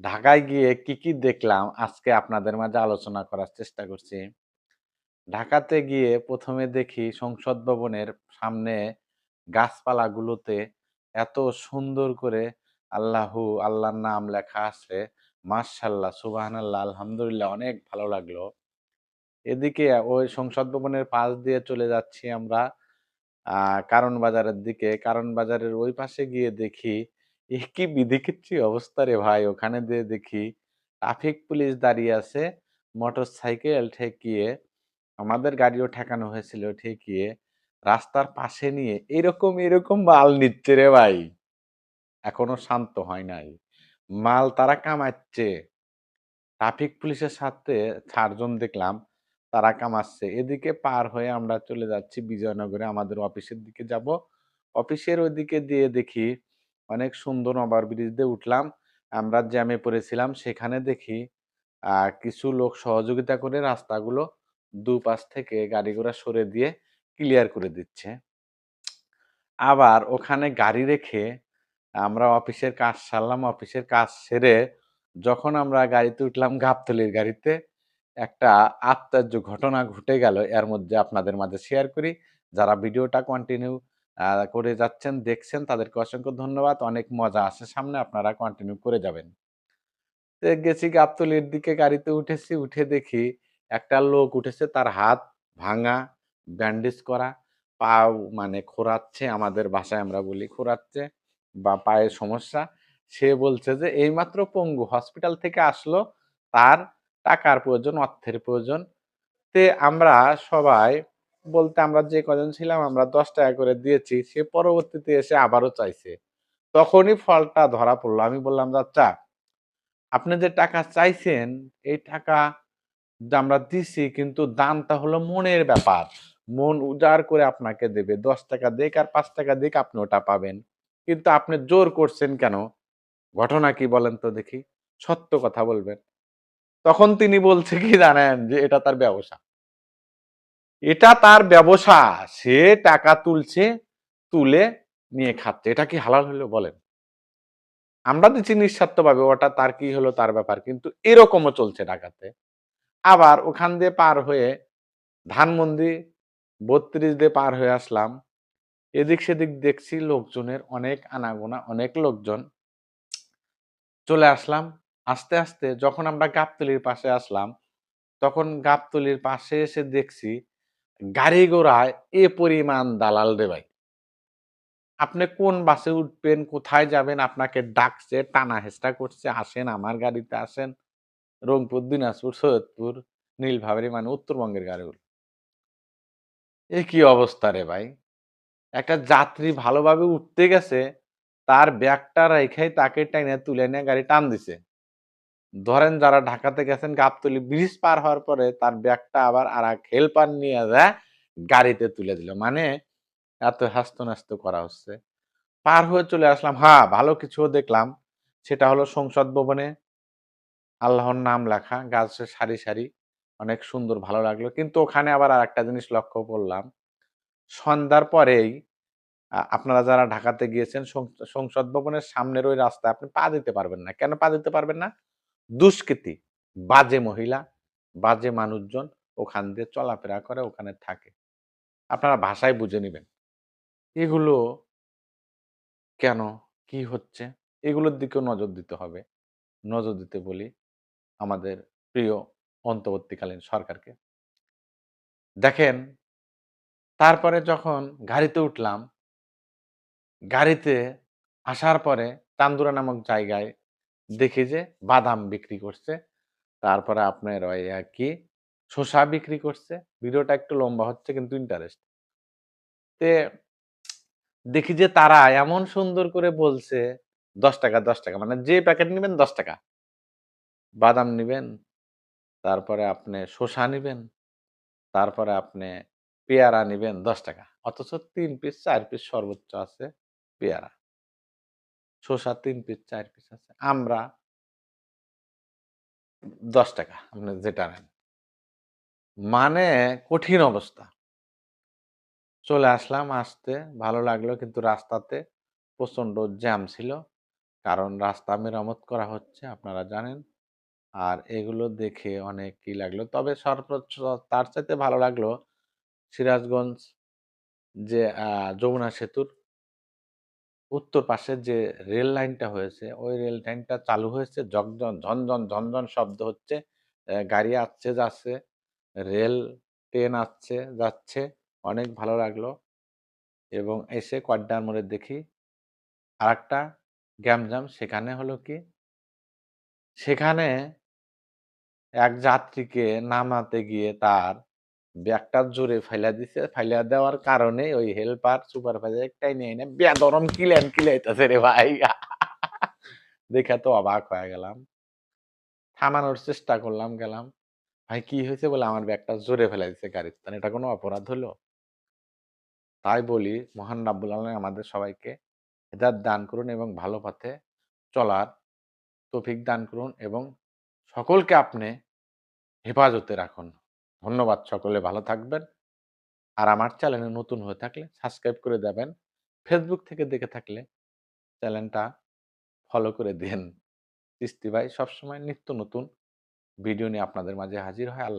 ঢাকায় গিয়ে কি, কি দেখলাম আজকে আপনাদের মাঝে আলোচনা করার চেষ্টা করছি। ঢাকাতে গিয়ে প্রথমে দেখি সংসদ ভবনের সামনে গাছপালাগুলোতে এত সুন্দর করে আল্লাহু আল্লাহর নাম লেখা আছে। মাশাআল্লাহ, সুবহানাল্লাহ, আলহামদুলিল্লাহ অনেক ভালো লাগল। এদিকে ওই সংসদ ভবনের পাশ দিয়ে চলে যাচ্ছি আমরা কারণ বাজারের দিকে। কারণ বাজারের ওই পাশে গিয়ে দেখি, এ কি বিধিকিচ্ছিরি অবস্থা রে ভাই! ওখানে দিয়ে দেখি ট্রাফিক পুলিশ দাঁড়িয়ে আছে মোটর সাইকেল ঠেকিয়ে, আমাদের গাড়িও ঠেকানো হয়েছিল ঠেকিয়ে, রাস্তার পাশে নিয়ে এরকম, এরকম মাল নিচ্ছে রে ভাই! এখনও শান্ত হয় নাই। মাল তারা কামাচ্ছে। ট্রাফিক পুলিশের সাথে চারজন দেখলাম তারা কামাচ্ছে। এদিকে পার হয়ে আমরা চলে যাচ্ছি বিজয়নগরে আমাদের অফিসের দিকে যাব। অফিসের ওইদিকে দিয়ে দেখি অনেক সুন্দর ওভারব্রিজ দিয়ে উঠলাম। আমরা জ্যামে পড়েছিলাম। সেখানে দেখি কিছু লোক সহযোগিতা করে রাস্তাগুলো দুপাশ থেকে গাড়ি-ঘোড়া সরে দিয়ে ক্লিয়ার করে দিচ্ছে। আবার ওখানে গাড়ি রেখে আমরা অফিসের কাজ সারলাম। অফিসের কাজ সেরে যখন আমরা গাড়িতে উঠলাম গাবতলীর গাড়িতে, একটা আশ্চর্য ঘটনা ঘটে গেল। এর মধ্যে আপনাদের মাঝে শেয়ার করি। যারা ভিডিওটা কন্টিনিউ করে যাচ্ছেন, দেখছেন তাদেরকে অসংখ্য ধন্যবাদ। অনেক মজা আসে সামনে আপনারা কন্টিনিউ করে যাবেন। গেছি গাবতলীর দিকে গাড়িতে উঠেছি, উঠে দেখি একটা লোক উঠেছে তার হাত ভাঙা, ব্যান্ডেজ করা, পা মানে খোরাচ্ছে আমাদের ভাষায় আমরা বলি খোরাচ্ছে বা পায়ের সমস্যা। সে বলছে যে এইমাত্র পঙ্গু হসপিটাল থেকে আসলো, তার টাকার প্রয়োজন, অর্থের প্রয়োজন। তে আমরা সবাই বলতে আমরা যে কজন ছিলাম আমরা ৳১০ করে দিয়েছি। সে পরবর্তীতে এসে আবারও চাইছে। তখনই ফলটা ধরা পড়ল আমি বললাম, "চাচা, আপনি যে টাকা চাইছেন, এই টাকা আমরা দিছি কিন্তু দানটা হলো মনের ব্যাপার। মন উজাড় করে আপনাকে দেবে। ৳১০ দিক আর পাঁচ টাকা দিক আপনি ওটা পাবেন। কিন্তু আপনি জোর করছেন কেন? ঘটনা কি বলেন তো দেখি? সত্য কথা বলবেন।" তখন তিনি বলছে কি জানেন? যে এটা তার ব্যবসা। এটা তার ব্যবসা। সে টাকা তুলছে, তুলে নিয়ে খাচ্ছে। এটা কি হালাল হইল বলেন? আমরা দিচ্ছি নিঃস্বার্থভাবে ওটা তার কি হলো তার ব্যাপার। কিন্তু এরকমও চলছে ঢাকাতে। আবার ওখান দিয়ে পার হয়ে ধানমন্দি বত্রিশ দিয়ে পার হয়ে আসলাম। এদিক সেদিক দেখছি লোকজনের অনেক আনাগোনা, অনেক লোকজন। চলে আসলাম। আস্তে, আস্তে যখন আমরা গাবতলীর পাশে আসলাম, তখন গাবতলীর পাশে এসে দেখছি গাড়ি-ঘোড়ায় এ পরিমাণ দালাল রে ভাই! আপনি কোন বাসে উঠবেন, কোথায় যাবেন আপনাকে ডাকছে, টানা-হেঁচড়া করছে, "আসেন আমার গাড়িতে আসেন।" রংপুর, দিনাজপুর, সৈয়দপুর, নীলফামারী মানে উত্তরবঙ্গের গাড়িগুলো। এ কি অবস্থা রে ভাই! একটা যাত্রী ভালোভাবে উঠতে গেছে, তার ব্যাগটা রাইখাই তাকে টাইনা তুলে নিয়ে গাড়ি টান দিছে। ধরেন যারা ঢাকাতে গেছেন গাবতলী ব্রিজ পার হওয়ার পরে তার ব্যাগটা আবার আর এক হেল্পার নিয়ে যায় গাড়িতে তুলে দিল। মানে এত হ্যাস্ত-ন্যাস্ত করা হচ্ছে। পার হয়ে চলে আসলাম। হ্যাঁ, ভালো কিছুও দেখলাম। সেটা হলো সংসদ ভবনে আল্লাহর নাম লেখা, গাছের সারি, সারি। অনেক সুন্দর ভালো লাগল। কিন্তু ওখানে আবার আরেকটা জিনিস লক্ষ্য করলাম। সন্ধ্যার পরেই আপনারা যারা ঢাকাতে গিয়েছেন সংসদ ভবনের সামনের ওই রাস্তায় আপনি পা দিতে পারবেন না। কেন পা দিতে পারবেন না? দুষ্কৃতী, বাজে মহিলা, বাজে মানুষজন ওখান দিয়ে চলাফেরা করে, ওখানে থাকে। আপনারা ভাষায় বুঝে নেবেন এগুলো কেন? কি হচ্ছে? এগুলোর দিকেও নজর দিতে হবে। নজর দিতে বলি আমাদের প্রিয় অন্তর্বর্তীকালীন সরকারকে। দেখেন, তারপরে যখন গাড়িতে উঠলাম, গাড়িতে আসার পরে তান্দুরা নামক জায়গায় দেখি যে বাদাম বিক্রি করছে। তারপরে আপনার ওই আ কি শসা বিক্রি করছে। ভিডিওটা একটু লম্বা হচ্ছে কিন্তু ইন্টারেস্ট। তে দেখি যে তারা এমন সুন্দর করে বলছে ৳১০, ৳১০ মানে যে প্যাকেট নিবেন ৳১০ বাদাম নিবেন, তারপরে আপনি শসা নিবেন, তারপরে আপনি পেয়ারা নিবেন ৳১০ অথচ তিন পিস চার পিস সর্বোচ্চ আছে পেয়ারা। শসা তিন পিস চার পিস আছে। আমরা ৳১০ আপনি যেটা নেন। মানে কঠিন অবস্থা। চলে আসলাম, আসতে ভালো লাগল কিন্তু রাস্তাতে প্রচণ্ড জ্যাম ছিল। কারণ রাস্তা মেরামত করা হচ্ছে, আপনারা জানেন। আর এগুলো দেখে অনেক ই লাগল। তবে সর্বোচ্চ তার চাইতে ভালো লাগল সিরাজগঞ্জ যে যমুনা সেতুর উত্তর পাশের যে রেল লাইনটা হয়েছে, ওই রেল লাইনটা চালু হয়েছে জগজন ঝনঝন, ঝনঝন শব্দ হচ্ছে। গাড়ি আসছে যাচ্ছে, রেল ট্রেন আসছে যাচ্ছে। অনেক ভালো লাগল। এবং এসে কড্ডার মোড়ে দেখি আরেকটা গ্যামজাম সেখানে হলো কি সেখানে এক যাত্রীকে নামাতে গিয়ে তার ব্যাগটা জোরে ফাইলা দিছে। ফাইলা দেওয়ার কারণে ওই হেল্পার সুপারভাইজার একটাই টাইনা এনে বেদরম কিলান কিলাইতেছে রে ভাই। দেখে তো অবাক হয়ে গেলাম। থামানোর চেষ্টা করলাম, গেলাম। ভাই কি হয়েছে? বলে আমার ব্যাগটা জোরে ফেলে দিছে গাড়ির তাহলে এটা কোনো অপরাধ হলো? তাই বলি মহান রাব্বুল আলামিন আমাদের সবাইকে হেদায়েত দান করুন এবং ভালো পথে চলার তৌফিক দান করুন এবং সকলকে আপনি হেফাজতে রাখুন। ধন্যবাদ সকলে, ভালো থাকবেন। আর আমার চ্যানেলে নতুন হয়ে থাকলে সাবস্ক্রাইব করে দেবেন। ফেসবুক থেকে দেখে থাকলে চ্যানেলটা ফলো করে দেন সৃষ্টি ভাই সবসময় নিত্য নতুন ভিডিও নিয়ে আপনাদের মাঝে হাজির হয়। আল্লাহ